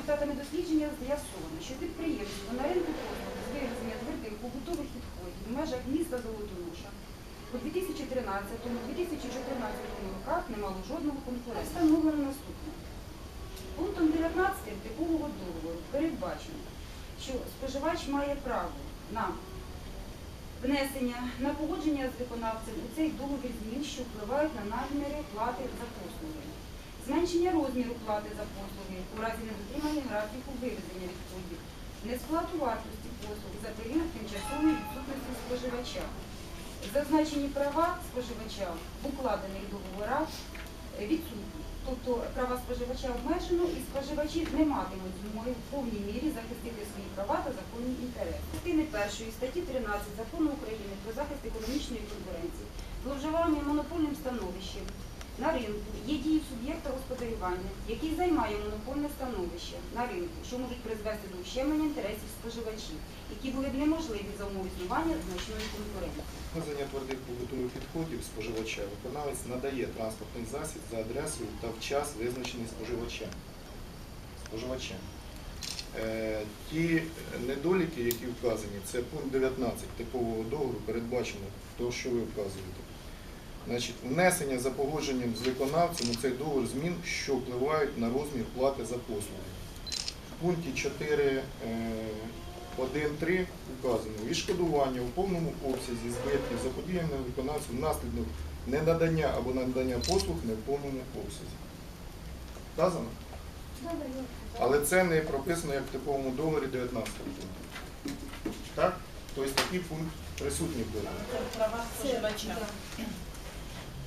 результатами дослідження з'ясовано, що підприємство на ринку послуг з вивезення твердих побутових відходів в межах міста Золотоноша у 2013-2014 роках не мало жодного конкурента. Встановлено наступне. Пунктом 19 типового договору передбачено, що споживач має право на внесення на погодження з виконавцем у цей договір змін, що впливають на наміри плати за послуги, зменшення розміру плати за послуги у разі недотримання графіку вивезення відходів, несплату вартості послуг за період тимчасової відсутності споживача, зазначені права споживача в укладених договорах е, відсутні. Тобто права споживача обмежено і споживачі не матимуть змоги в повній мірі захистити свої права та законні інтереси. Частини першої статті 13 Закону України про захист економічної конкуренції, зловживання монопольним становищем на ринку є дії суб'єкта господарювання, який займає монопольне становище на ринку, що можуть призвести до ущемлення інтересів споживачів, які були б неможливі за умов існування значної конкуренції. Вивезення твердих побутових відходів споживача виконавець надає транспортний засіб за адресою та в час визначений споживачем. споживачем. Е, ті недоліки, які вказані, це пункт 19 типового договору, передбачено то, що ви вказуєте. Значить, внесення за погодженням з виконавцем у цей договір змін, що впливають на розмір плати за послуги. В пункті 4 1.3 указано відшкодування у повному обсязі збитків заподіяним виконавцю внаслідок ненадання або надання послуг не в повному обсязі. Вказано? Але це не прописано як в типовому договорі 19 пункту. Так? Тобто такий пункт присутній в договорі. Права споживача.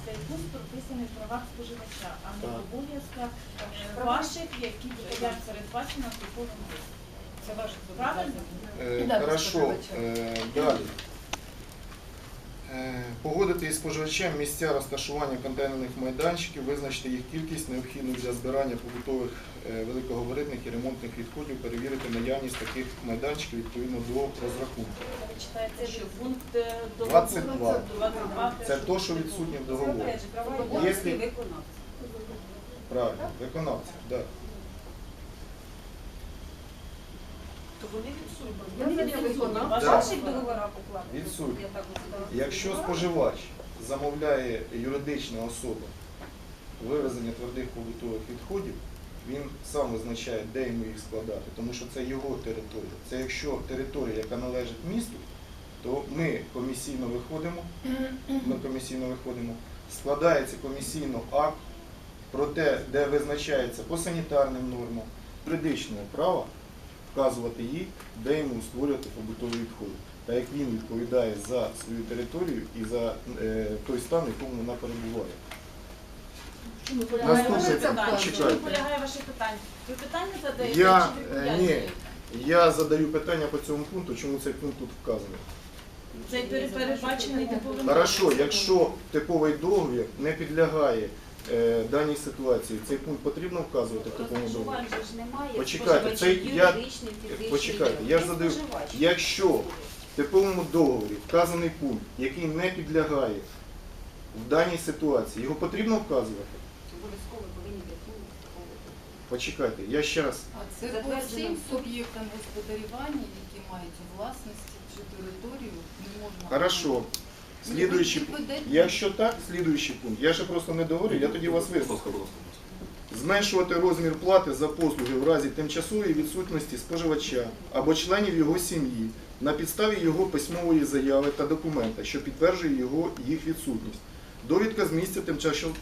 Цей пункт прописаний в правах споживача, а не в обов'язках е, ваших, які стоять серед вас на договорі. Це ваше правильно? Е, Хорошо, е, далі. Е, Погодити із споживачем місця розташування контейнерних майданчиків, визначити їх кількість, необхідну для збирання побутових е, великогабаритних і ремонтних відходів, перевірити наявність таких майданчиків відповідно до розрахунку. Пункт е, 22. 22 Це то, що відсутнє в договорі. Якщо- Правильно, виконавця, так. То вони відсутні. Вони Вони відсутні. відсутні. В Ваші Да. ваших договорах укладено. Відсутні. Я так розумію. Якщо споживач замовляє юридична особа вивезення твердих побутових відходів, він сам визначає, де йому їх складати, тому що це його територія. Це якщо територія, яка належить місту, то ми комісійно виходимо, ми комісійно виходимо, складається комісійно акт про те, де визначається по санітарним нормам, юридичне право вказувати їй, де йому створювати побутові відходи. Та як він відповідає за свою територію і за е, той стан, в якому вона перебуває. Чому полягає ваше питання. питання? Чому полягає ваше питання? Ви питання задаєте? Я, чи е, ні, я задаю питання по цьому пункту, чому цей пункт тут вказаний. Цей пере- передбачений типовим Хорошо, якщо типовий договір не підлягає даній ситуації, цей пункт потрібно вказувати в ж немає. Почекайте, це я- юридичний, Почекайте, я ж задаю, якщо в типовому договорі вказаний пункт, який не підлягає в даній ситуації, його потрібно вказувати? Обов'язково повинні. Почекайте, я ще раз. А це по всім суб'єктам господарювання, які мають у власності цю територію, не можна. Хорошо. Слідуючий пункт. Якщо так, слідуючий пункт. Я ще просто не договорив, я тоді вас вислухаю. Зменшувати розмір плати за послуги в разі тимчасової відсутності споживача або членів його сім'ї на підставі його письмової заяви та документа, що підтверджує його їх відсутність. Довідка з місця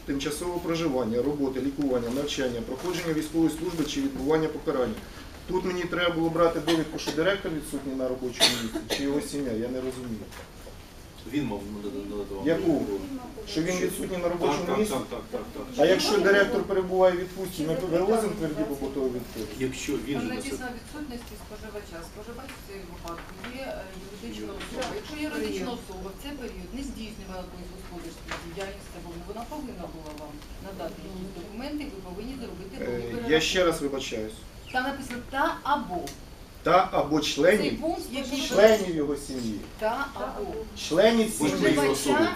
тимчасового проживання, роботи, лікування, навчання, проходження військової служби чи відбування покарання. Тут мені треба було брати довідку, що директор відсутній на робочому місці, чи його сім'я, я не розумію. Він мав надавати. Яку? Що він відсутній на робочому Так, місці? так, так, так, так. А якщо директор перебуває в відпустці, ми вивозимо тверді побутові відходи? Якщо він Там же написано відсутності споживача. Споживач в цій випадку є е, юридична особа. Якщо юридична особа в цей період не здійснювала якоїсь господарської діяльності, або вона повинна була вам надати якісь документи, ви повинні зробити Е. Я ще раз вибачаюсь. Там написано та або. Та або членів, пункт членів його сім'ї. та або. Членів сім'ї. Особи.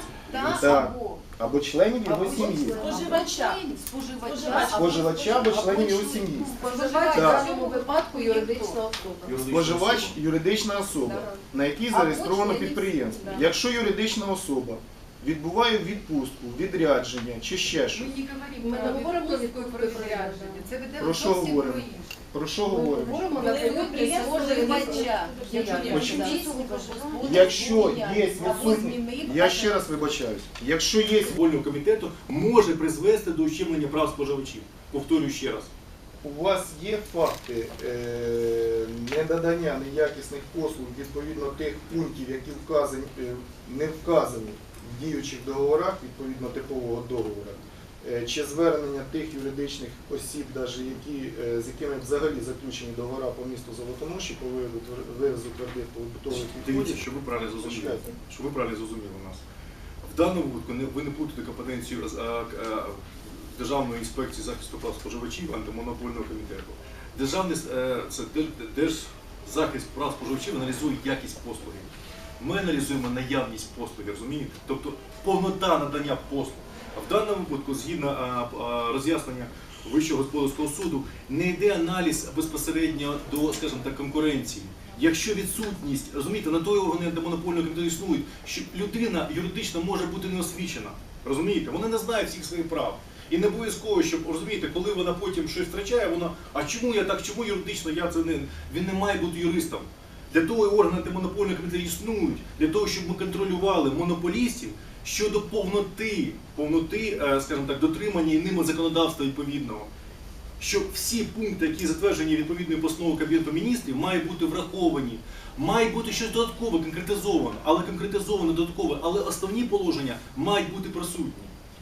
Та або. або членів його сім'ї. Споживача. Споживача. Споживача або членів його сім'ї. Споживач в цьому випадку юридична особа. Споживач юридична особа, на якій зареєстровано підприємство. Якщо юридична особа відбуває відпустку, відрядження чи ще щось, Ми не говоримо Ми не говоримо про відпустку і відрядження. Це веде Про що говоримо? Про що говоримо? на. Якщо є відсутність, я ще раз вибачаюсь, якщо є Футбольного комітету може призвести до ущемлення прав споживачів. Повторюю ще раз. У вас є факти е, недодання неякісних послуг відповідно тих пунктів, які вказані, е, не вказані в діючих договорах відповідно типового договору, чи звернення тих юридичних осіб, даже які, е, з якими взагалі заключені договори по місту Золотоноші по вивозу твердих побутових Дивіться, щоб ви правильно зрозуміли. Щоб ви правильно зрозуміли нас. В даному випадку ви не плутаєте компетенцію Державної інспекції захисту прав споживачів антимонопольного комітету. Державний е, це Держзахист прав споживачів аналізує якість послуги. Ми аналізуємо наявність послуги, розумієте? Тобто повнота надання послуг. В даному випадку, згідно роз'яснення Вищого господарського суду, не йде аналіз безпосередньо до, скажімо так, конкуренції. Якщо відсутність, розумієте, на той органи антимонопольного комітету існують, що людина юридично може бути не освічена. Розумієте, вона не знає всіх своїх прав. І не обов'язково, щоб розумієте, коли вона потім щось втрачає, вона а чому я так, чому юридично я це не він не має бути юристом. Для того органи антимонопольного комітету існують, для того, щоб ми контролювали монополістів щодо повноти, повноти, е, скажімо так, дотримання і ними законодавства відповідного. Що всі пункти, які затверджені відповідною постановою Кабінету міністрів, мають бути враховані. Має бути щось додаткове, конкретизоване, але конкретизоване додаткове, але основні положення мають бути присутні.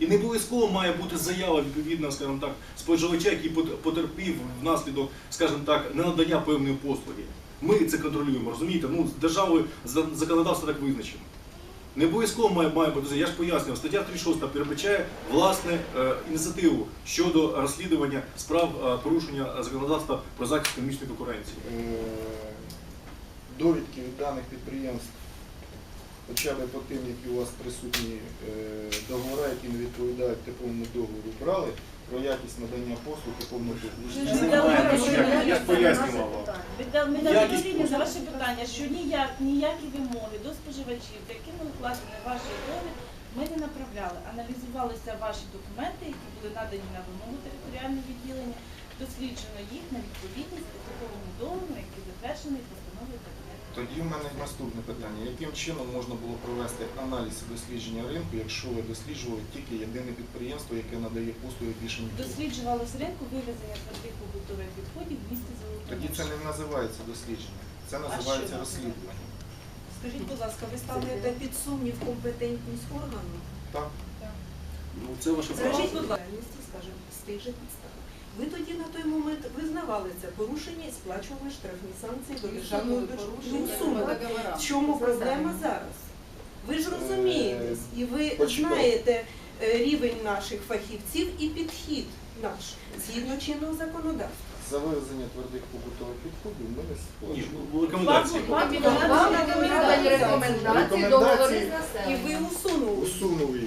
І не обов'язково має бути заява відповідна, скажімо так, споживача, який потерпів внаслідок, скажімо так, ненадання певної послуги. Ми це контролюємо, розумієте? Ну, державою законодавство так визначено. Не обов'язково має, має бути, я ж пояснював, стаття 36 передбачає власне е, ініціативу щодо розслідування справ е, порушення законодавства про захист економічної конкуренції. Е, довідки від даних підприємств, хоча б по тим, які у вас присутні е, договори, які не відповідають типовому договору, брали про якість надання послуг типовому договору. Я ж пояснював Віддав- Ми дали Якість за на ваше питання, що ніяк, ніякі вимоги до споживачів, за якими укладені ваші договір, ми не направляли. Аналізувалися ваші документи, які були надані на вимогу територіального відділення, досліджено їх на відповідність такому договору, який затверджений постановою. Тоді в мене наступне питання. Яким чином можна було провести аналіз дослідження ринку, якщо ви досліджували тільки єдине підприємство, яке надає послуги більше ніж Досліджувалось ринку вивезення твердих побутових відходів в місті Тоді це не називається дослідження, це називається розслідування. Скажіть, будь ласка, ви ставите під сумнів компетентність органу? Так? Ну це ваше право. Скажіть, будь ласка, скажімо, з тих же підстав. Ви тоді на той момент визнавали це порушення і сплачували штрафні санкції до державного порушення. порушення суми. договора. В чому проблема зараз? Ви ж розумієтесь, і ви знаєте е, рівень наших фахівців і підхід наш згідно чинного законодавства. За вивезення твердих побутових відходів ми не сходимо. ну, рекомендації. Договори з І ви усунули. Усунули.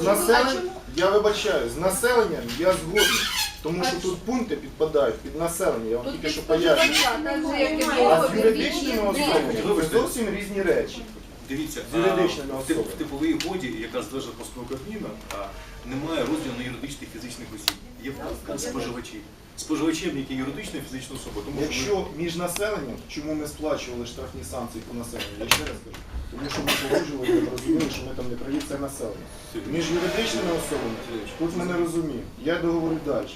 З населенням, я вибачаю, з населенням я згоден. Тому що тут пункти підпадають під населення, я вам тільки що пояснюю. А з юридичними особами це зовсім різні речі. Дивіться, З юридичними а, в тип- особами. в типовій угоді, яка стверджена постановою Кабміна, а, немає розділу на юридичних і фізичних осіб. Є споживачі. Споживачем, які юридична і фізична особа. Тому що Якщо між населенням, чому ми сплачували штрафні санкції по населенню, я ще раз кажу, тому що ми погоджували, що ми там не праві, це населення. Між юридичними особами тут ми не розуміємо. Я договорю далі.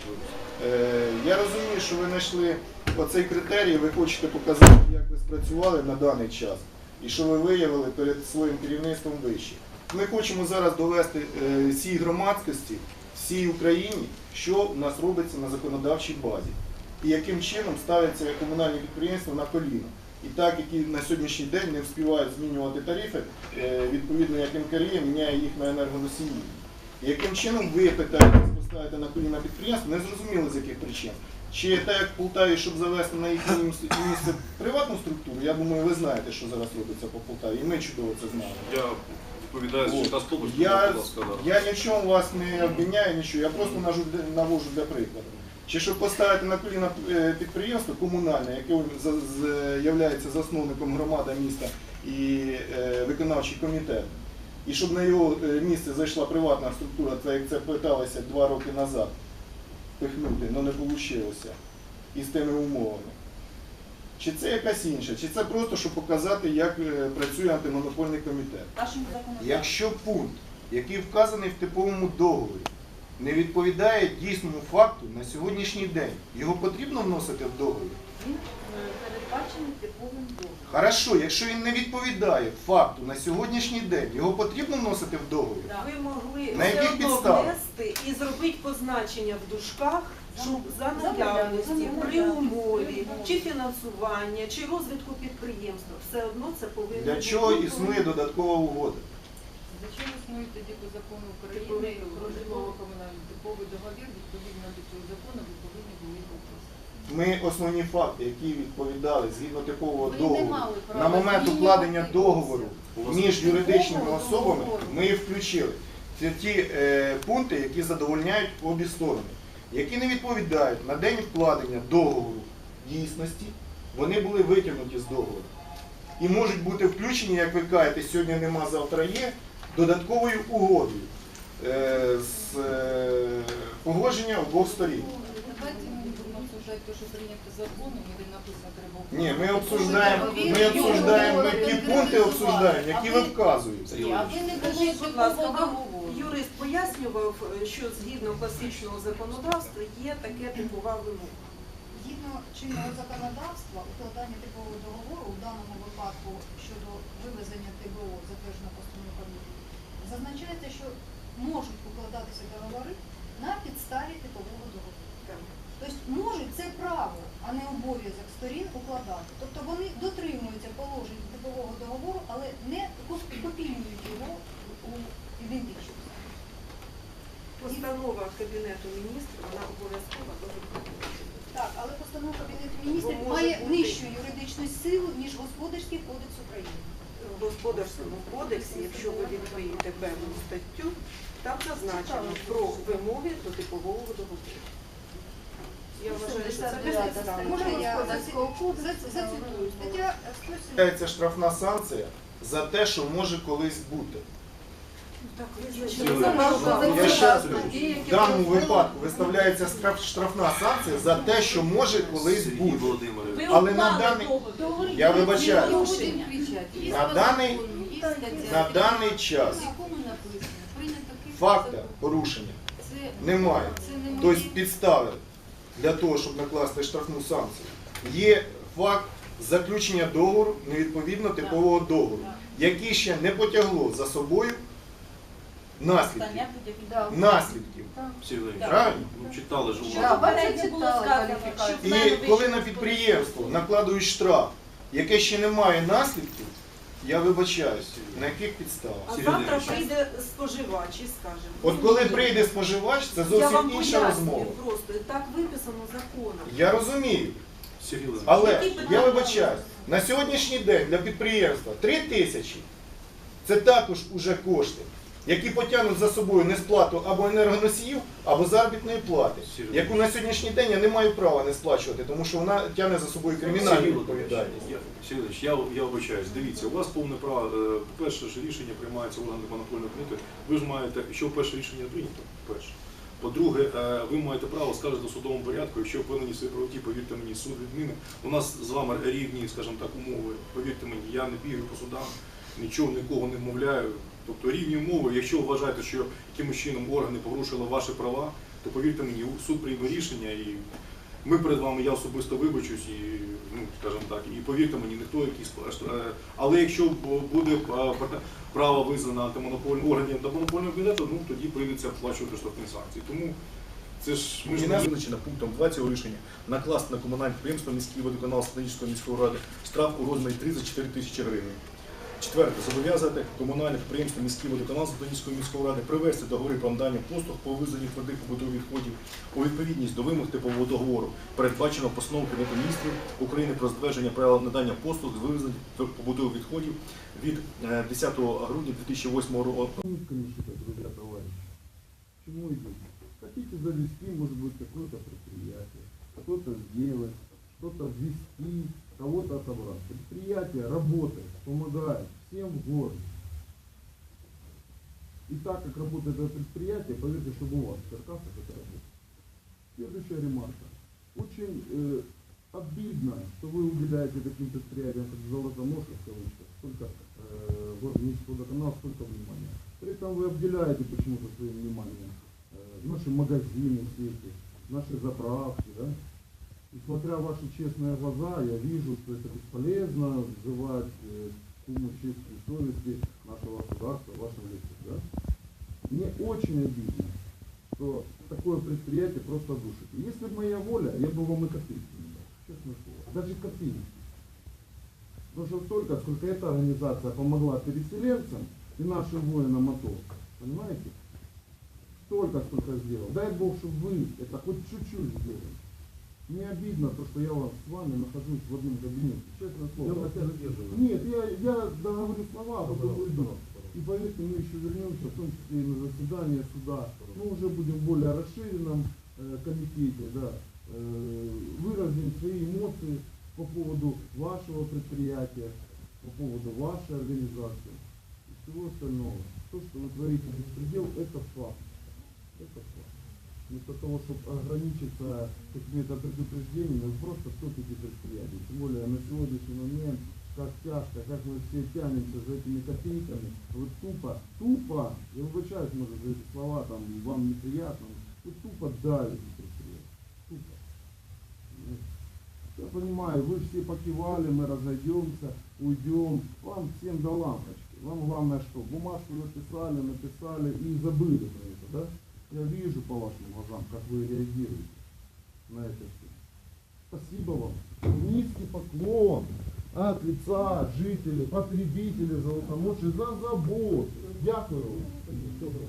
Е, я розумію, що ви знайшли оцей критерій, ви хочете показати, як ви спрацювали на даний час, і що ви виявили перед своїм керівництвом вище. Ми хочемо зараз довести е, всій громадськості, всій Україні, що в нас робиться на законодавчій базі, і яким чином ставиться комунальні підприємства на коліна. І так, які на сьогоднішній день не встигають змінювати тарифи, е, відповідно, як НКРІ міняє їх на енергоносії. І яким чином ви питаєтесь поставити на коліна підприємство, не зрозуміло з яких причин. Чи так як в Полтаві, щоб завести на їхнє місце, приватну структуру, я думаю, ви знаєте, що зараз робиться по Полтаві, і ми чудово це знаємо. Я От. життя столу, Я, я ні в чому вас не обвиняю, нічого, я просто навожу для прикладу. Чи щоб поставити на коліна е, підприємство комунальне, яке з- являється засновником громада міста і е, виконавчий комітет, і щоб на його е, місце зайшла приватна структура, це як це питалося два роки назад пихнути, але не вийшло із тими умовами. Чи це якась інша, чи це просто, щоб показати, як працює антимонопольний комітет. Якщо пункт, який вказаний в типовому договорі, не відповідає дійсному факту на сьогоднішній день, його потрібно вносити в договір? Він е, передбачений типовим договором. Хорошо, якщо він не відповідає факту на сьогоднішній день, його потрібно вносити в договір? Да. Ви могли На все яких одно підставах? внести і зробити позначення в дужках, щоб за наявності, при умові, чи фінансування, чи розвитку підприємства, все одно це повинно Для бути. чого існує додаткова угода? Зачем існує тоді по закону України про житлово-комунальний типовий договір, відповідно до цього закону, ви повинні були його вписати. Ми основні факти, які відповідали згідно типового Ви не договору, мали права на момент змінювати укладення його. договору між юридичними Типового особами, договору. ми їх включили. Це ті е, пункти, які задовольняють обі сторони, які не відповідають на день вкладення договору дійсності, вони були витягнуті з договору. І можуть бути включені, як ви кажете, сьогодні нема, завтра є, додатковою угодою е, з е, погодження обох сторін. Давайте ми будемо обсуждати те, що прийнято законом, де написано треба Ні, ми обсуждаємо, ми обсуждаємо, ми ті пункти обсуждаємо, які ви вказуєте. А ви не кажіть, будь ласка, вам юрист пояснював, що згідно класичного законодавства є таке типова вимога. Згідно чинного законодавства, укладання типового договору у даному випадку щодо вивезення ТБО затверджено постановою Кабміну, зазначається, що можуть укладатися договори на підставі типового договору. Тобто можуть це право, а не обов'язок сторін укладати. Тобто вони дотримуються положень типового договору, але не коп- копіюють його у ідентичності. Постанова Кабінету міністрів, вона обов'язкова до Так, але постанова Кабінету міністрів має нижчу юридичну силу, ніж Господарський кодекс України. В господарському кодексі, якщо ви відкриєте певну статтю, там зазначено про вимоги до типового договору. Я вважаю, що це безпідставно. Стаття штрафна санкція за те, що може колись бути. Я ще раз кажу, в даному випадку виставляється штраф- штрафна санкція за те, що може колись бути. Але на даний- Я вибачаю. На даний- На даний час факта порушення немає. Це Тобто підстави для того, щоб накласти штрафну санкцію, є факт заключення договору невідповідно типового договору, який ще не потягло за собою наслідків. Да. Наслідків. Правильно? ну, читали ж у вас. І коли на підприємство накладують штраф, яке ще не має наслідків, я вибачаюсь, на яких підставах? А завтра прийде споживач і скаже. От коли прийде споживач, це я зовсім вам інша пояснюю розмова. просто, так виписано законом. Я розумію, Сергій але Які я вибачаюсь, на сьогоднішній день для підприємства 3 тисячі це також уже кошти, які потягнуть за собою несплату або енергоносіїв, або заробітної плати, яку на сьогоднішній день я не маю права не сплачувати, тому що вона тягне за собою кримінальну відповідальність. я- Сергій Володимирович, я, я вибачаюсь. Дивіться, у вас повне право. е, По-перше, ж рішення приймається органом монопольного комітету. Ви ж маєте, що перше рішення прийнято, перше. По-друге, е, ви маєте право скажете в судовому порядку, якщо впевнені в своїй правоті, повірте мені, суд відміни. У нас з вами рівні, скажімо так, умови. Повірте мені, я не бігаю по судам, нічого нікого не вмовляю. Тобто рівні умови, якщо ви вважаєте, що якимось чином органи порушили ваші права, то повірте мені, суд прийме рішення і ми перед вами, я особисто вибачусь і, ну, скажімо так, і повірте мені, ніхто якийсь. е, Але якщо буде е, право визнано антимонопольним органів антимонопольного комітету, ну тоді прийдеться сплачувати штрафні санкції. Тому це ж ми ж не визначена пунктом 2 цього рішення накласти на комунальне підприємство міський водоканал Станичської міської ради штраф у розмірі 3 за 4 тисячі гривень. Четверте, зобов'язати комунальне підприємство міський водоканал Задонської міської ради привести договори про надання послуг по вивезенню твердих побутових відходів у відповідність до вимог типового договору, передбаченого постановою Кабінету міністрів України про затвердження правил надання послуг з вивезення побутових відходів від е, 10 грудня 2008 року. Чему идет? Хотите завести, может быть, какое-то предприятие, что-то сделать, ввести, кого-то отобрать. Предприятие работает, помогает всем в городе. И так как работает это предприятие, поверьте, чтобы у вас в Черкасах это работает. Следующая ремарка. Очень э, обидно, что вы уделяете таким предприятиям, как Золотоножка, в кавычках, столько э, город водоканал, столько внимания. При этом вы обделяете почему-то своим вниманием э, наши магазины, все эти, наши заправки, да? И смотря ваши честные глаза, я вижу, что это бесполезно взывать э, к уму, чести и совести нашего государства в вашем лице, да? Мне очень обидно, что такое предприятие просто душит. И если бы моя воля, я бы вам и копейки не дал, честное слово. Даже копейки. Потому что столько, сколько эта организация помогла переселенцам и нашим воинам АТО. Понимаете? Столько, сколько сделал. Дай Бог, чтобы вы это хоть чуть-чуть сделали. Мне обидно то, что я вас с вами нахожусь в одном кабинете. Честное слово. Я вас не задерживаю. Нет, я, я договорю слова, а потом уйду. И поверьте, мы еще вернемся, в том числе и на заседание суда. Мы уже будем в более расширенном э, комитете, да. Э, выразим свои эмоции по поводу вашего предприятия, по поводу вашей организации и всего остального. То, что вы творите беспредел, это факт. Это факт. Вместо того, чтобы ограничиться какими-то предупреждениями, вы просто топите предприятие. Тем более на сегодняшний момент, как тяжко, как мы все тянемся за этими копейками, вы тупо, тупо, я выбачаюсь, может, за эти слова, там, вам неприятно, вы тупо давите. Тупо. Я понимаю, вы все покивали, мы разойдемся, уйдем. Вам всем до лампочки. Вам главное что? Бумажку написали, написали и забыли про это, да? Я вижу по вашим глазам, как вы реагируете на это все. Спасибо вам. Низкий поклон от лица жителей, потребителей Золотоноши за заботу. Дякую.